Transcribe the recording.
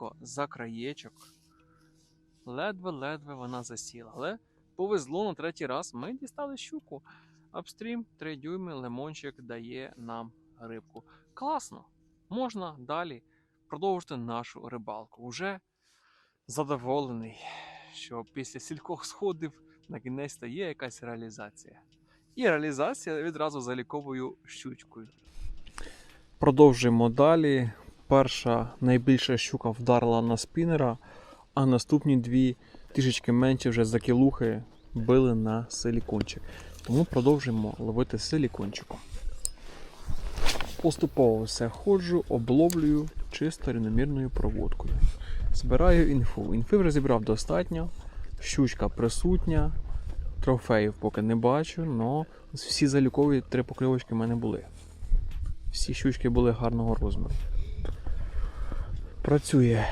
чітко за краєчок. Ледве-ледве вона засіла. Але повезло на третій раз. Ми дістали щуку. Апстрім 3 дюйми, лимончик дає нам рибку. Класно! Можна далі продовжити нашу рибалку. Уже задоволений, що після сількох сходів на кінець є якась реалізація. І реалізація відразу заліковою щучкою. Продовжуємо далі. Перша найбільша щука вдарила на спінера, а наступні дві трішечки менше вже за кілухи били на силікончик. Тому продовжуємо ловити силікончиком. Поступово все ходжу, обловлюю чисто рівномірною проводкою. Збираю інфу. Інфи вже зібрав достатньо. Щучка присутня. Трофеїв поки не бачу, але всі залікові три покльовочки в мене були. Всі щучки були гарного розміру. Працює